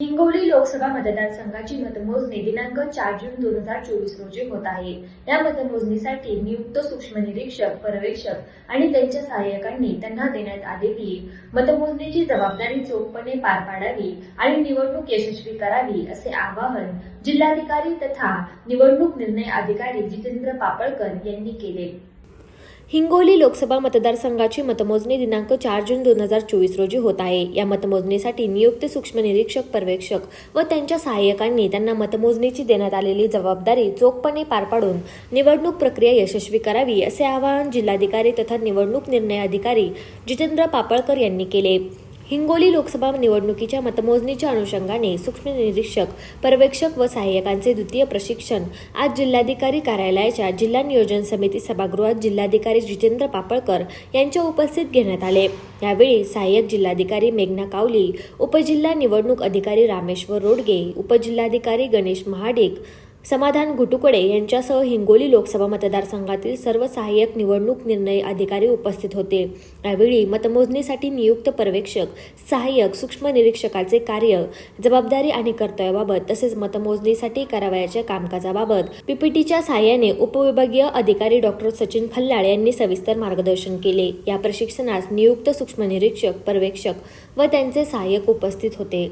हिंगोली लोकसभा मतदारसंघाची मतमोजणी दिनांक चार जून दोन हजार चोवीस रोजी होत आहे. या मतमोजणीसाठी नियुक्त सूक्ष्म निरीक्षक पर्यवेक्षक आणि त्यांच्या सहाय्यकांनी त्यांना देण्यात आलेली मतमोजणीची जबाबदारी चोखपणे पार पाडावी आणि निवडणूक यशस्वी करावी असे आवाहन जिल्हाधिकारी तथा निवडणूक निर्णय अधिकारी जितेंद्र पापळकर यांनी केले. हिंगोली लोकसभा मतदारसंघाची मतमोजणी दिनांक चार जून दोन हजार चोवीस रोजी होत आहे. या मतमोजणीसाठी नियुक्त सूक्ष्म निरीक्षक पर्यवेक्षक व त्यांच्या सहाय्यकांनी त्यांना मतमोजणीची देण्यात आलेली जबाबदारी चोखपणे पार पाडून निवडणूक प्रक्रिया यशस्वी करावी असे आवाहन जिल्हाधिकारी तथा निवडणूक निर्णय अधिकारी जितेंद्र पापळकर यांनी केले. हिंगोली लोकसभा निवडणुकीच्या मतमोजणीच्या अनुषंगाने सूक्ष्म निरीक्षक पर्यवेक्षक व सहाय्यकांचे द्वितीय प्रशिक्षण आज जिल्हाधिकारी कार्यालयाच्या जिल्हा नियोजन समिती सभागृहात जिल्हाधिकारी जितेंद्र पापळकर यांच्या उपस्थित घेण्यात आले. यावेळी सहाय्यक जिल्हाधिकारी मेघना कावली उपजिल्हा निवडणूक अधिकारी रामेश्वर रोडगे उपजिल्हाधिकारी गणेश महाडिक समाधान घुटुकडे यांच्यासह हिंगोली लोकसभा मतदारसंघातील सर्व सहाय्यक निवडणूक निर्णय अधिकारी उपस्थित होते. यावेळी मतमोजणीसाठी नियुक्त पर्यवेक्षक सहाय्यक सूक्ष्म निरीक्षकाचे कार्य जबाबदारी आणि कर्तव्याबाबत तसेच मतमोजणीसाठी करावयाच्या कामकाजाबाबत पीपीटीच्या सहाय्याने उपविभागीय अधिकारी डॉक्टर सचिन खल्लाळ यांनी सविस्तर मार्गदर्शन केले. या प्रशिक्षणास नियुक्त सूक्ष्म निरीक्षक पर्यवेक्षक व त्यांचे सहाय्यक उपस्थित होते.